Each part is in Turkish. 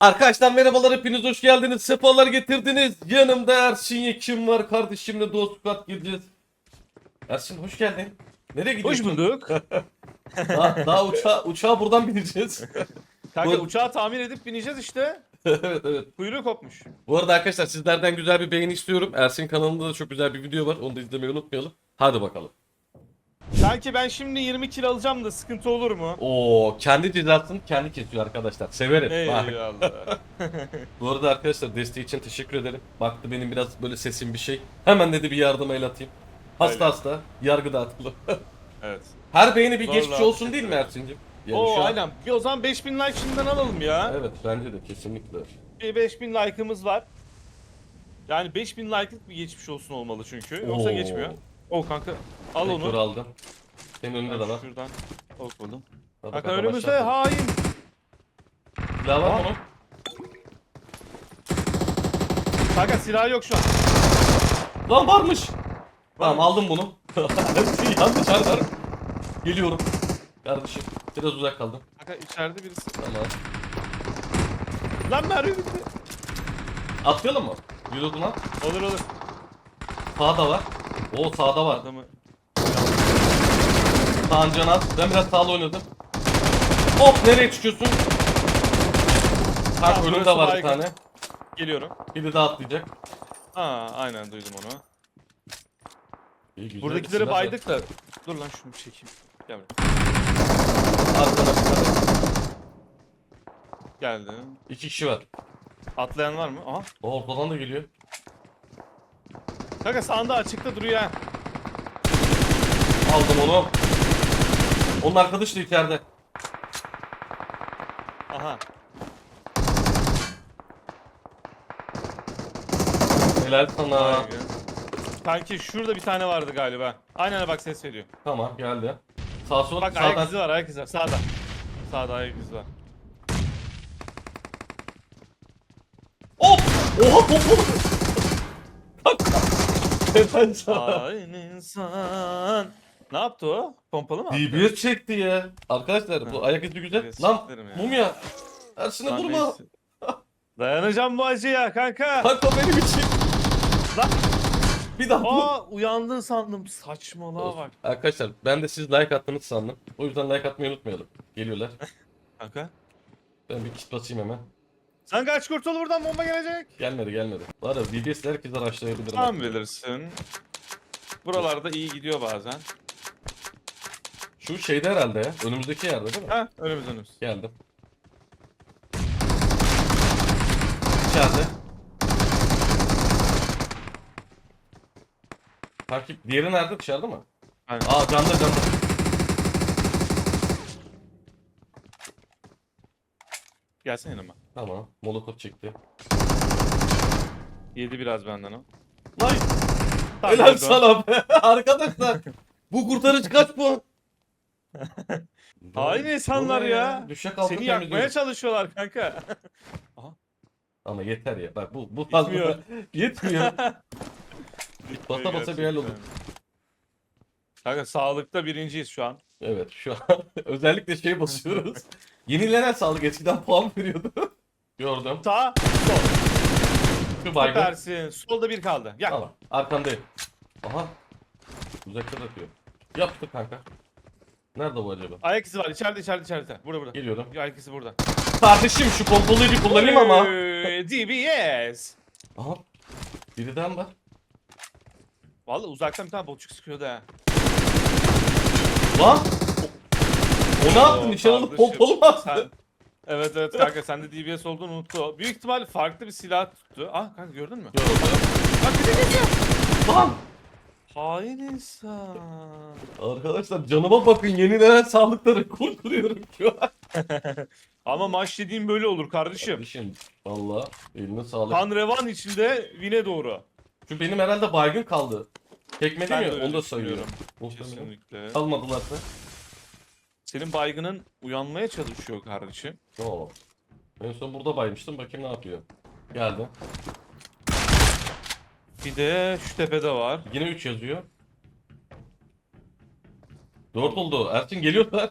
Arkadaşlar merhabalar hepiniz hoş geldiniz. Sefalar getirdiniz. Yanımda Ersin kim var kardeşimle Doğu Squad gireceğiz. Ersin hoş geldin. Nereye Hoş gidiyorsun? bulduk. Daha, daha uçağa, uçağa buradan bineceğiz. Kanka Bu- uçağı tamir edip bineceğiz işte. evet evet. Kuyruğu kopmuş. Bu arada arkadaşlar sizlerden güzel bir beğeni istiyorum. Ersin kanalında da çok güzel bir video var. Onu da izlemeyi unutmayalım. Hadi bakalım. Sanki ben şimdi 20 kilo alacağım da sıkıntı olur mu? Oo kendi cezasını kendi kesiyor arkadaşlar. Severim. Bak. Eyvallah. Bu arada arkadaşlar desteği için teşekkür ederim. Baktı benim biraz böyle sesim bir şey. Hemen dedi bir yardıma el atayım. Hasta Öyle. hasta yargı dağıtalım. evet. Her beğeni bir Vallahi geçmiş olsun değil mi. Ersin'cim? Yani Oo şu an- aynen. Bir o zaman 5000 like şimdiden alalım ya. Evet bence de kesinlikle. Bir 5000 like'ımız var. Yani 5000 like'lık bir geçmiş olsun olmalı çünkü. Yoksa Oo. geçmiyor. O kanka al Vektör onu. aldım. Senin önünde de var. Şuradan. Ok buldum. Kanka bakalım önümüzde hain. Silah var mı onun? Kanka silah yok şu an. Lan varmış. Tamam aldım bunu. Yanlış var. Geliyorum. Kardeşim biraz uzak kaldım. Kanka içeride birisi. Tamam. Lan mermi bitti. Atlayalım mı? Yürüdün at. Olur olur. Sağda var. Oo sağda var. Adamı Kaan Can at. Ben biraz sağlı oynadım. Hop nereye çıkıyorsun? Kanka önümde var bir baygın. tane. geliyorum. Biri daha atlayacak. Aa aynen duydum onu. İyi, güzel. Buradakileri Silah baydık da. Dur lan şunu bir çekeyim. Gel buraya. Arkada bir tane. Geldi. İki kişi var. Atlayan var mı? Aha. O ortadan da geliyor. Kanka sağında açıkta duruyor ha. Aldım onu. Onun arkadaşı da içeride. Aha. Helal sana. Baygın. Kanki şurada bir tane vardı galiba. Aynen bak ses veriyor. Tamam geldi. Sağ sol Bak ayak sağdan. izi var ayak izi var. Sağda. Sağda ayak izi var. Hop! Oha pompalı. Sana. Hain insan. Ne yaptı o? Pompalı mı attı? DBS çekti ya. Arkadaşlar bu ayak izi güzel. DBS Lan çektirim ya. mumya. Ersin'e Lan vurma. neyse. Dayanacağım bu acıya kanka. Kanka benim için. Lan. Bir daha vur. Aa uyandın sandım. Saçmalığa bak. Arkadaşlar ben de siz like attınız sandım. O yüzden like atmayı unutmayalım. Geliyorlar. Kanka. Ben bir kit basayım hemen. Sen kaç kurtul buradan bomba gelecek. Gelmedi gelmedi. Var ya DBS'le herkes araçlayabilirim. Tam bilirsin. Buralarda iyi gidiyor bazen. Şu şeyde herhalde ya. Önümüzdeki yerde değil mi? Ha önümüz önümüz. Geldim. İçeride. Takip. Diğeri nerede? Dışarıda mı? Aynen. Aa canda canda. Gelsene yanıma. Tamam. Molotov çekti. Yedi biraz benden o. Lan Tamam, helal oldu. sana be. Arkadaşlar. Bu kurtarıcı kaç puan? Hain insanlar ya. Altı Seni yakmaya temizliyoruz. çalışıyorlar kanka. Ama yeter ya. Bak bu bu Yetmiyor. Yetmiyor. basa basa bir hal olur. Kanka sağlıkta birinciyiz şu an. Evet şu an özellikle şey basıyoruz. Yenilenen sağlık eskiden puan veriyordu. Gördüm. Sağ, sol. Şu baygın. Süpersin. Solda bir kaldı. Yak. Tamam. Arkandayım. Aha. Uzakta da atıyor. Yaptı kanka. Nerede bu acaba? Ayak izi var. İçeride içeride içeride. Burada burada. Geliyorum. Ayak izi burada. Kardeşim şu pompalıyı bir kullanayım ama. Ee, DBS. Aha. Biriden var. Vallahi uzaktan bir tane botçuk sıkıyordu ha. Lan. O ne yaptı? Nişan alıp kardeşim, pompalı mı attı? sen- Evet evet kanka sende DBS olduğunu unuttu. Büyük ihtimal farklı bir silah tuttu. Ah kanka gördün mü? Gördüm. Bak bir de geliyor. Lan. Hain insan. Arkadaşlar canıma bakın yenilenen sağlıkları kur kuruyorum şu an. Ama maç dediğim böyle olur kardeşim. Kardeşim valla eline sağlık. Kan revan içinde vine doğru. Şu benim herhalde baygın kaldı. Tekmedi Ben de mi? öyle Onu da sayıyor. düşünüyorum. Muhtemelen. Kesinlikle. Kalmadılarsa. Senin baygının uyanmaya çalışıyor kardeşim. Tamam. En son burada baymıştım. Bakayım ne yapıyor. Geldi. Bir de şu tepede var. Yine 3 yazıyor. 4 oldu. Ersin geliyorlar.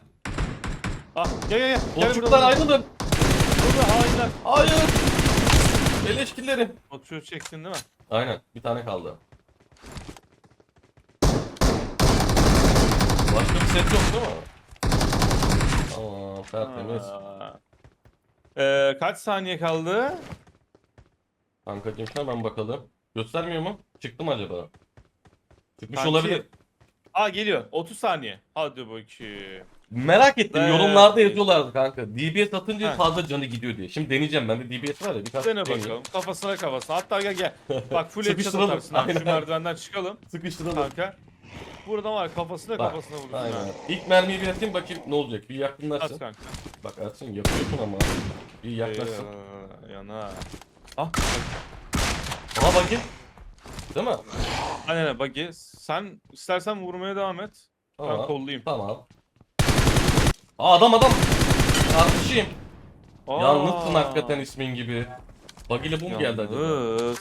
Ah gel gel gel. Buradan. ayrılın. Burada hainler. Hayır. Beleşkillerim. Oturuyor çektin değil mi? Aynen. Bir tane kaldı. Başka bir set yok değil mi? Tertemiz. Aa. Ee, kaç saniye kaldı? Kankacığım hemen bakalım. Göstermiyor mu? Çıktı mı acaba? Çıkmış Kanki. olabilir. Aa geliyor. 30 saniye. Hadi bakayım. Merak ettim. Evet. Yorumlarda yazıyorlardı kanka. DBS atınca Ha. fazla canı gidiyor diye. Şimdi deneyeceğim. Bende DBS var ya. Birkaç Dene deneyeyim. bakalım. Kafasına kafasına. Hatta gel gel. Bak full headshot Sıkıştıralım. atarsın. abi. Şu Aynen. merdivenden çıkalım Sıkıştıralım. kanka. Buradan var kafasına Bak, kafasına vurursun Aynen. İlk mermiyi bir atayım bakayım ne olacak. Bir yakınlaşsın. At kanka. Bak Ersin yapıyorsun ama. Bir yaklaşsın. Ee, yana. Ah. Ama bakayım. Değil mi? Aynen buggy. Sen istersen vurmaya devam et. Ben Tamam. kollayayım. Tamam. Aa adam adam. Kardeşim. Yalnızsın hakikaten ismin gibi. Bug ile bu mu geldi acaba?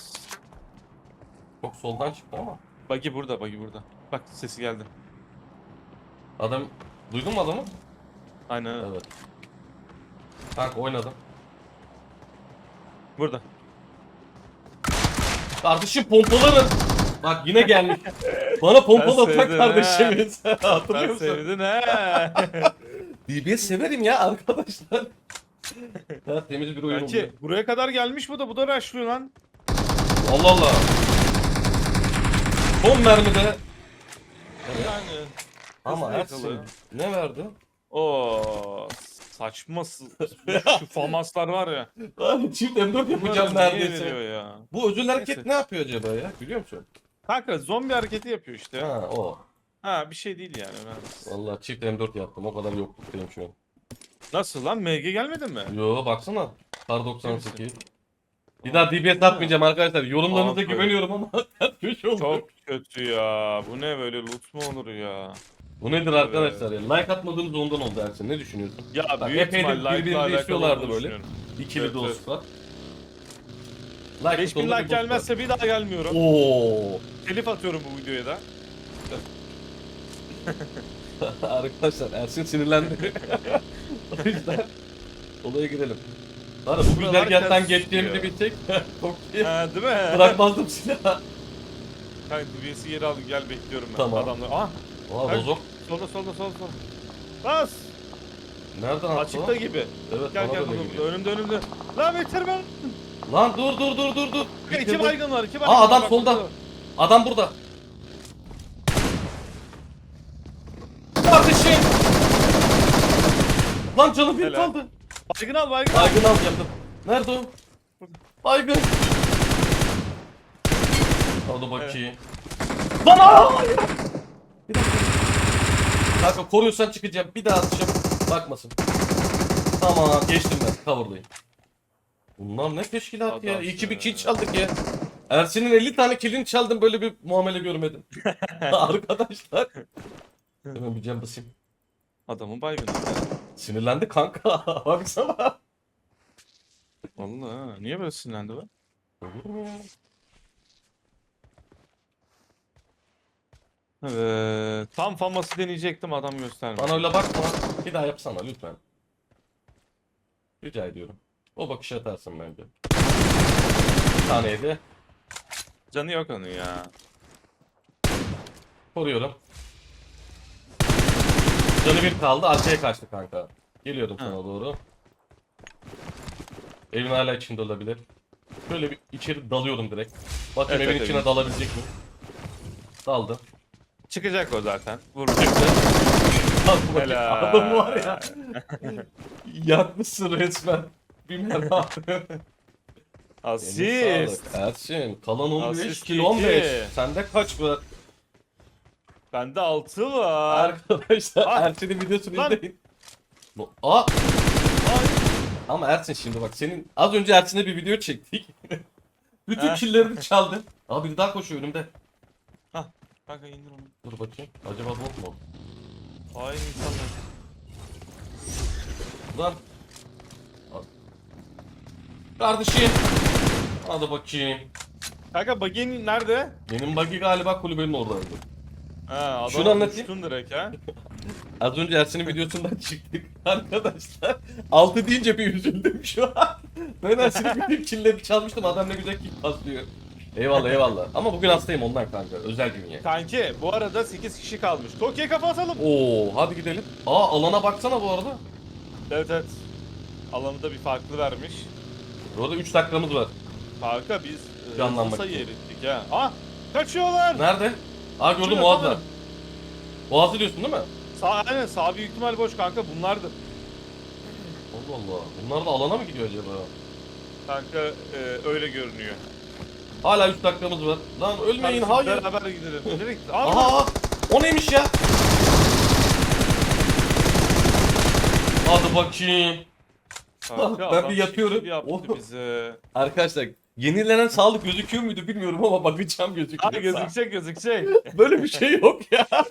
Çok soldan çıktı ama. Buggy burada, buggy burada. Bak sesi geldi. Adam duydun mu adamı? Aynen öyle. Evet. Kanka oynadım. Burada. Kardeşim pompaların. Bak yine gelmiş. Bana pompalı atan sevdim kardeşimiz. Hatırlıyor Ben musun? sevdin he. DBS severim ya arkadaşlar. ya temiz bir oyun oldu. Buraya kadar gelmiş bu da bu da rushlıyor lan. Allah Allah. Son mermide. Yani. Ama yakaladı. ne verdi? Oo saçma s- şu famaslar var ya. Abi çift M4 yapacağım bunlar niye neredeyse. ya? Bu özel hareket Neyse. ne yapıyor acaba ya? Biliyor musun? Kanka zombi hareketi yapıyor işte. Ha, Ha o. bir şey değil yani önemli. Vallahi çift M4 yaptım. O kadar yokluktayım şu an. Nasıl lan MG gelmedi mi? Yo baksana. Kar 98. Bir daha DBS atmayacağım arkadaşlar. Yorumlarınıza güveniyorum ama köşe oldu. Çok kötü ya. Bu ne böyle loot mu olur ya? Bu nedir arkadaşlar ya? Like atmadığınız ondan oldu Ersin. Ne düşünüyorsun? Ya Bak, büyük epeydir ihtimal like'la birbirini olduğunu böyle. İkili Evet, dostlar. Like 5000 butonuna like bir bas- gelmezse bir daha gelmiyorum. Oo. Telif atıyorum bu videoya da. Arkadaşlar Ersin sinirlendi. o yüzden olaya girelim. Var ya, bu Buralar güzergahtan ters geçeceğimizi çıkıyor. bilsek çok iyi. Ha, değil mi? Bırakmazdım silahı. Kanka DBS'i geri al gel bekliyorum ben. Tamam. Adamlar. Ah Aa Hayır. Solda solda solda solda. Bas. Nereden attı Açıkta o? gibi. Evet Gel bana gel da burada, öyle burada. geliyor. önümde önümde. Lan bitirme. Lan dur dur dur dur dur. İki Bitirdim. baygın var iki baygın Aa var. adam Bak solda. burada. Adam burada. Kardeşim. Lan canım bir Helal. kaldı. Baygın al baygın al. Baygın al yaptım. Nerede o? Baygın. Hadi bakayım. Lan aa! Bir dakika. Kanka koruyorsan çıkacağım. Bir daha atacağım. Bakmasın. Tamam geçtim ben. Cover'dayım. Bunlar ne teşkilat ya? Adamsın İyi ki bir ya. kill çaldık ya. Ersin'in 50 tane killini çaldım böyle bir muamele görmedim. Arkadaşlar. Hemen bir cam basayım. Adamın baygını. Sinirlendi kanka. Baksana. Vallahi ha, niye böyle sinirlendi ya? Evet. Tam faması deneyecektim adam göstermedi. Bana öyle bakma. Bir daha yapsana lütfen. Rica ediyorum. O bakışı atarsın bence. Bir taneydi. Canı yok onun ya. Koruyorum. Canı bir kaldı. Arkaya kaçtı kanka. Geliyorum Ha. sana doğru. Evin hala içinde olabilir. Şöyle bir içeri dalıyorum direkt. Bakayım Evet, evin evet, içine evin. dalabilecek mi? Daldı. Çıkacak o zaten. Vur. Çıktı. Bak bakayım. Helal. Adam var ya. Yakmışsın resmen. Bir mermi attı. Asist. Ersin kalan 15 Asist kilo 15. iki. Sende kaç var? Bende 6 var. Arkadaşlar Ah. Ersin'in videosunu Lan. izleyin. No- Aa Ay. ama Ersin şimdi bak senin az önce Ersin'e bir video çektik. Bütün Ha. killerini çaldı. Aa biri daha koşuyor önümde. Kanka indir onu. Dur bakayım. Acaba bot mu? Hain insanlar. Lan. Al. Kardeşim. Hadi bakayım. Kanka bagin nerede? Benim buggy galiba kulübenin oradaydı. Ha, adam Şunu anlatayım. uçtun direkt ha. Az önce Ersin'in videosundan çıktık arkadaşlar. 6 deyince bir üzüldüm şu an. Ben Ersin'in bütün killleri çalmıştım. Adam ne güzel kill paslıyor. Eyvallah eyvallah. Ama bugün hastayım ondan kanka. Özel gün ya. Kanki bu arada 8 kişi kalmış. Tokyo'ya kafa atalım. Oo hadi gidelim. Aa alana baksana bu arada. Evet evet. Alanı da bir farklı vermiş. Bu arada 3 dakikamız var. Kanka biz e, Canlanmak sayı için. erittik ha. Ah kaçıyorlar. Nerede? Aa gördüm Şurada, Boğaz'da. tamam. Boğaz'ı diyorsun değil mi? Sağ, aynen sağ büyük ihtimal boş kanka bunlardır. Allah Allah. Bunlar da alana mı gidiyor acaba? Kanka e, öyle görünüyor. Hala 3 dakikamız var. Lan ölmeyin Kardeşim, hayır. Beraber gidelim. Nereye gitti? Aa, Aha, aha. O neymiş ya? Hadi bakayım. Kanka, Ben adam bir yatıyorum. şekil Yaptı Oh. bize. Arkadaşlar yenilenen sağlık gözüküyor muydu bilmiyorum ama bakacağım gözüküyor. Hadi gözükecek gözükecek. Böyle bir şey yok ya.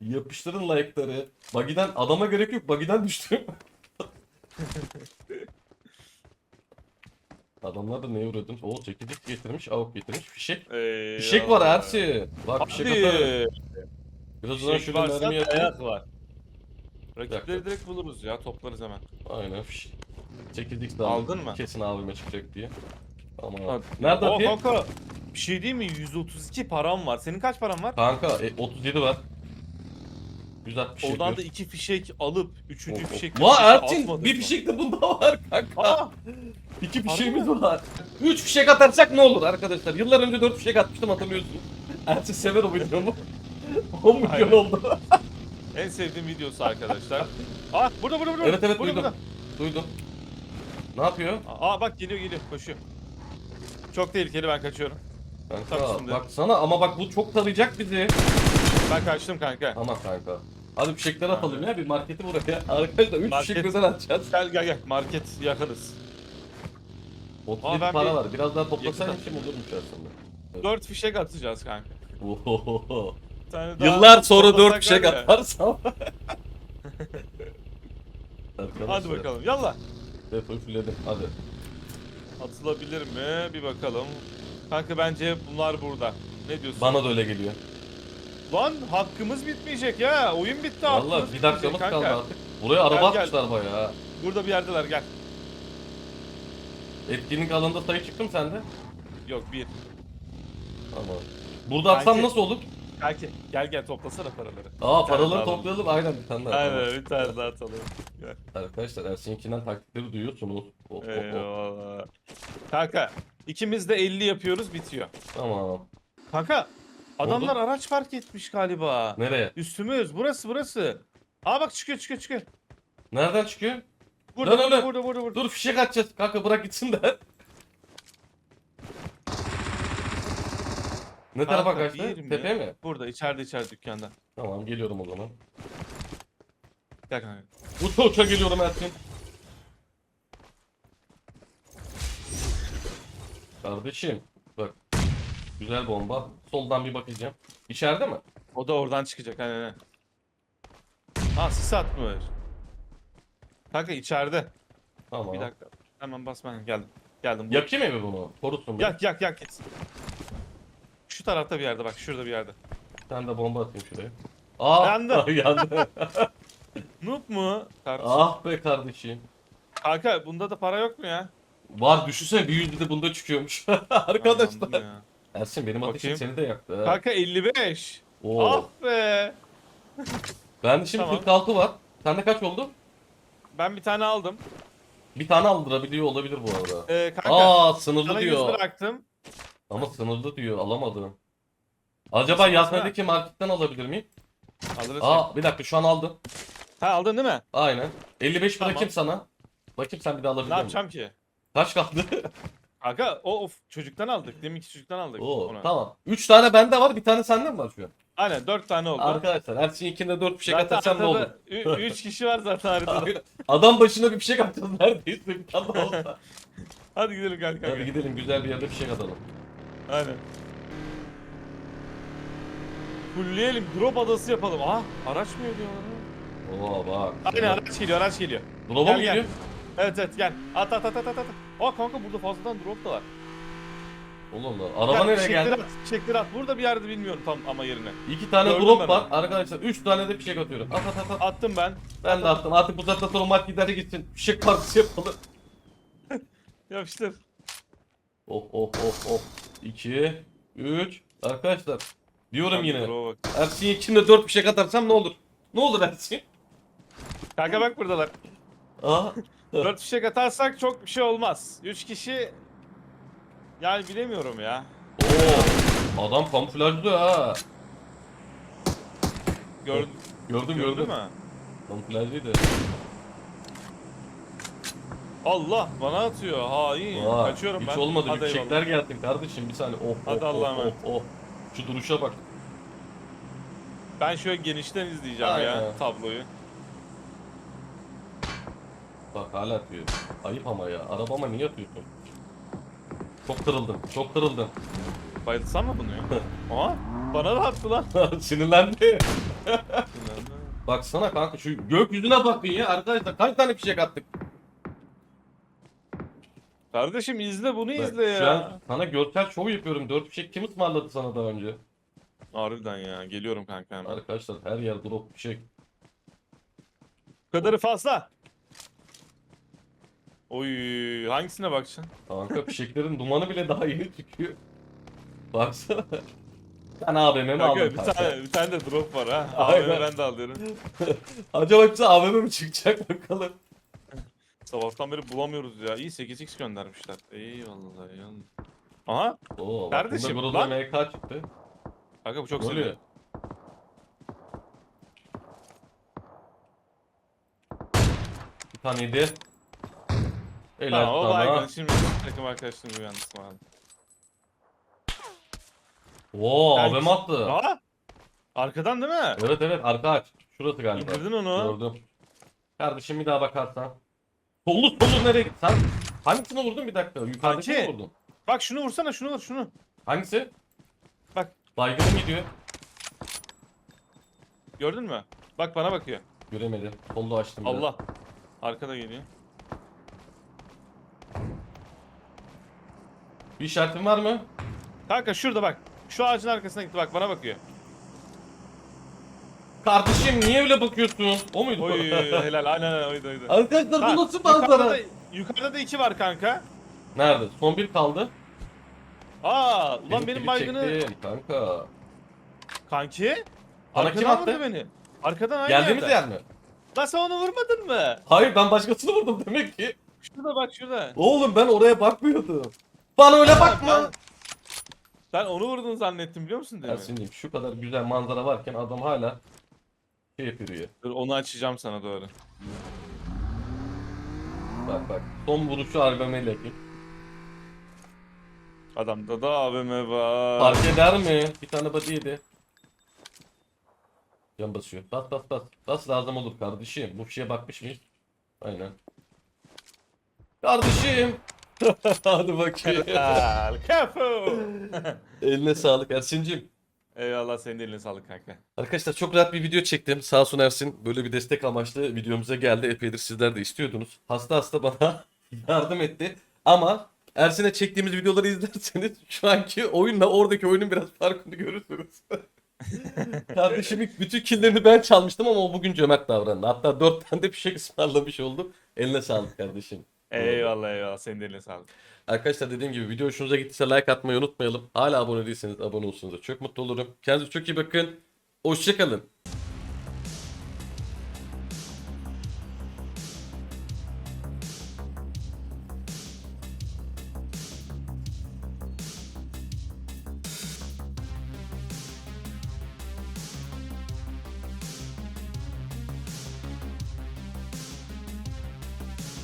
Yapıştırın like'ları. Bagiden adama gerek yok. Bagiden düştüm. Adamlar da neye uğradın? Oo çekirdek getirmiş, avuk getirmiş. Fişek. Eyvallah. Fişek var Ersin. Bak fişek. Birazdan Fişek şöyle varsa mermi yatayım. dayak var. Rakipleri direkt buluruz ya toplarız hemen. Aynen fişek. Çekirdek de Aldın mı? Kesin abime çıkacak diye. Tamam. Hadi. Nerede atayım? kanka bir şey değil mi? 132 param var. Senin kaç paran var? Kanka e, 37 var. 160 Oradan da iki fişek alıp üçüncü fişek. La Ertin bir fişek de bunda var kanka. Aa, İki fişeğimiz mi? var. Üç fişek atarsak ne olur arkadaşlar? Yıllar önce dört fişek atmıştım hatırlıyorsunuz. Ersin sever o videomu. 10 milyon Aynen. oldu. en sevdiğim videosu arkadaşlar. Aa burada burada burada. evet evet burada, duydum. burada. Duydum. Ne yapıyor? Aa bak geliyor geliyor koşuyor. Çok tehlikeli ben kaçıyorum. Kanka Tabii baksana ama bak bu çok tarayacak bizi. Ben kaçtım kanka. Aman kanka. Hadi fişekler atalım ya bir marketi buraya. Arkadaşlar 3 Market. fişek birden atacağız. Gel gel gel market yakınız. 37 ben para bir- var. Biraz daha Yakın toplasaymışım olurmuş aslında. 4 fişek atacağız kanka. Ohohoho. Bir tane daha Yıllar sonra toplasak 4 fişek var ya. atarsam. Hadi bakalım yallah. Depoyu fulledim hadi. Atılabilir mi? Bir bakalım. Kanka bence bunlar burada. Ne diyorsun? Bana da öyle geliyor. Lan hakkımız bitmeyecek ya. Oyun bitti hakkımız Valla bir bitmeyecek dakikamız kanka. kaldı artık. Buraya araba Gel, gel. atmışlar bayağı. Burada bir yerdeler gel. Etkinlik alanında sayı çıktı mı sende? Yok bir. Tamam. Burada atsam Kanki. nasıl olur? Kanki gel gel toplasana paraları. Aa paraları toplayalım aynen bir tane daha. Aynen bir tane daha atalım. Arkadaşlar Ersin'inkinden taktikleri duyuyorsunuz. Oh, oh, oh. Eyvallah. Kanka ikimiz de 50 yapıyoruz bitiyor. Tamam. Kanka adamlar araç fark etmiş galiba. Nereye? Üstümüz burası burası. Aa bak çıkıyor çıkıyor çıkıyor. Nereden çıkıyor? Burada Lan burada, öyle. burada burada burada. Dur fişek atacağız. Kanka bırak gitsin de. Ne tarafa Kanka, kaçtı? bir mi? Tepe mi? Burada içeride içeride dükkanda. Tamam geliyorum o zaman. Gel kanka. Uça uça geliyorum Ersin. Kardeşim bak. Güzel bomba. Soldan bir bakacağım. İçeride mi? O da oradan çıkacak aynen aynen. Ha sis atmış. Kanka içeride. Tamam. Bir dakika. Hemen bas ben geldim. Geldim. Yakayım evi bunu. Korusun beni. Yak yak yak. Şu tarafta bir yerde bak şurada bir yerde. Ben de bomba atayım şuraya. Aa, Yandı. yandı. Noob mu? Kardeşim. ah be kardeşim. Kanka bunda da para yok mu ya? Var düşünsene bir yüzde de bunda çıkıyormuş. Ay, yandım Arkadaşlar. ya. Ersin benim ateşim Bakayım. seni de yaktı. ha. Kanka 55. Oo. Ah be. Ben şimdi Tamam. 46 var. Sende kaç oldu? Ben bir tane aldım. Bir tane aldırabiliyor olabilir bu arada. Ee, kanka Aa sınırlı sana 100 diyor. bıraktım. Ama sınırlı diyor alamadım. Acaba Nasıl Yazme'deki marketten alabilir miyim? Alırız. Aa bir dakika şu an aldım. Ha aldın değil mi? Aynen. 55 Tamam. bırakayım sana. Bakayım sen bir daha Ne alabilir misin? yapacağım ki? Kaç kaldı? Kanka o of çocuktan aldık. Deminki çocuktan aldık. Oo onu. tamam. 3 tane bende var bir tane sende mi var şu an? Aynen 4 tane oldu. Arkadaşlar her şeyin ikinde 4 fişek atarsam ne olur? haritada 3 kişi var zaten haritada. Adam başına bir fişek atacağız neredeyse bir tane olsa. Hadi gidelim kanka. Hadi gidelim güzel bir yerde fişek atalım. Aynen. Fullleyelim. Drop adası yapalım. Aha araç mı ödüyorlar? Oo bak. Aynen araç geliyor araç geliyor. Gel, mı gel. geliyor? Evet evet gel. At at at at at at. Aa kanka burada fazladan drop da var. Oğlum lan araba nereye Fişekleri geldi? at, fişekleri at. Burada bir yerde bilmiyorum tam ama yerini. İki tane Gördüm drop var. Arkadaşlar üç tane de fişek atıyorum. At at at at. Attım ben. Ben de attım. Artık bu saatten sonra maç gideri gitsin. Fişek partisi yapalım. Yapıştır. Oh oh oh oh. 2 3 Arkadaşlar diyorum yine. bak. Ersin içinde 4 fişek atarsam ne olur? Ne olur Ersin? Kanka bak buradalar. Aa. 4 fişek atarsak çok bir şey olmaz. 3 kişi yani bilemiyorum ya. Oo. Adam kamuflajlı ha. Gördün, Gördüm gördün gördüm. mü? Kamuflajlıydı. Allah bana atıyor. Hain. Vay, Kaçıyorum hiç ben. olmadı. Hadi fişekler eyvallah. gelsin kardeşim bir saniye. Oh Hadi oh Allah'a oh, emanet. oh oh. Şu duruşa bak. Ben şöyle genişten izleyeceğim ya Aynen. tabloyu. Bak hala atıyor. Ayıp ama ya. Arabama niye atıyorsun? Çok kırıldım. Çok kırıldım. Bayılsam mı bunu ya? Aha bana da attı lan. Sinirlendi. Baksana kanka şu gökyüzüne bakın ya arkadaşlar kaç tane fişek attık. Kardeşim izle bunu Bak, izle Şu ya. an sana görsel şov yapıyorum. 4 fişek kim ısmarladı sana daha önce? Harbiden ya geliyorum kanka hemen. Arkadaşlar her yer drop fişek. Bu kadarı fazla. Oy hangisine bakacaksın? Kanka fişeklerin dumanı bile daha yeni çıkıyor. Baksana. Ben AVM'mi Kanka aldım bir kanka. tane, bir tane de drop var ha. Aynen. Abi ben de alıyorum. Acaba bize AVM mi çıkacak bakalım. Sabahtan beri bulamıyoruz ya. İyi 8x göndermişler. Eyvallah eyvallah. Aha Oo, Kardeşim, bak bunda lan. MK çıktı. kanka bu çok Ne oluyor? seviyor. Bir taneydi. Helal Tamam o baygın. Şimdi takım arkadaşlarım uyandırsın abi. Oo Yani- AVM attı. Aa! Arkadan değil mi? Evet evet arka aç. Şurası galiba. İndirdin onu. Gördüm. Kardeşim bir daha bakarsan. Sollu sollu nereye git? Sen hangisini vurdun bir dakika? Yukarıdakini Kanki. vurdun? Bak şunu vursana şunu vur şunu. Hangisi? Bak. Baygınım gidiyor. Gördün mü? Bak bana bakıyor. Göremedim. Sollu açtım. biraz. Allah. Arkada geliyor. Bir işaretin var mı? Kanka şurada bak. Şu ağacın arkasına gitti bak bana bakıyor. Kardeşim niye öyle bakıyorsun? O muydu? Oy helal aynen aynen oydu oydu. Arkadaşlar bu nasıl manzara? da, yukarıda da iki var kanka. Nerede? Son bir kaldı. Aa ulan Benimkini benim baygını çektim Kanka. kanki. Bana Arkadan kim attı? vurdu beni. Arkadan aynı Geldiğimiz yerden. yer mi? Lan sen onu vurmadın mı? Hayır ben başkasını vurdum demek ki. Şurada bak şurada. Oğlum ben oraya bakmıyordum. Bana öyle bakma. Ben, ben onu vurdun zannettim biliyor musun demin? Ersin'cim şu kadar güzel manzara varken adam hala şey yapıyor. Dur onu açacağım sana doğru. Bak bak. Son vuruşu AVM'yle yapayım. Adamda da AVM var. Fark eder mi? Bir tane body yedi. Can basıyor. Bas bas bas. Bas lazım olur kardeşim. Bu şeye bakmış mıyız? Aynen. Kardeşim. Hadi bakayım. Helal. Eline sağlık Ersin'cim. Eyvallah senin de eline sağlık kanka. Arkadaşlar çok rahat bir video çektim. Sağ olsun Ersin böyle bir destek amaçlı videomuza geldi. Epeydir sizler de istiyordunuz. Hasta hasta bana yardım etti. Ama Ersin'e çektiğimiz videoları izlerseniz şu anki oyunla oradaki oyunun biraz farkını görürsünüz. Kardeşimin bütün killerini ben çalmıştım ama o bugün cömert davrandı. Hatta dört tane de fişek ısmarlamış oldum. Eline sağlık kardeşim. Eyvallah eyvallah senin de eline sağlık. Arkadaşlar dediğim gibi video hoşunuza gittiyse like atmayı unutmayalım. Hala abone değilseniz abone olsanız da çok mutlu olurum. Kendinize çok iyi bakın. Hoşçakalın.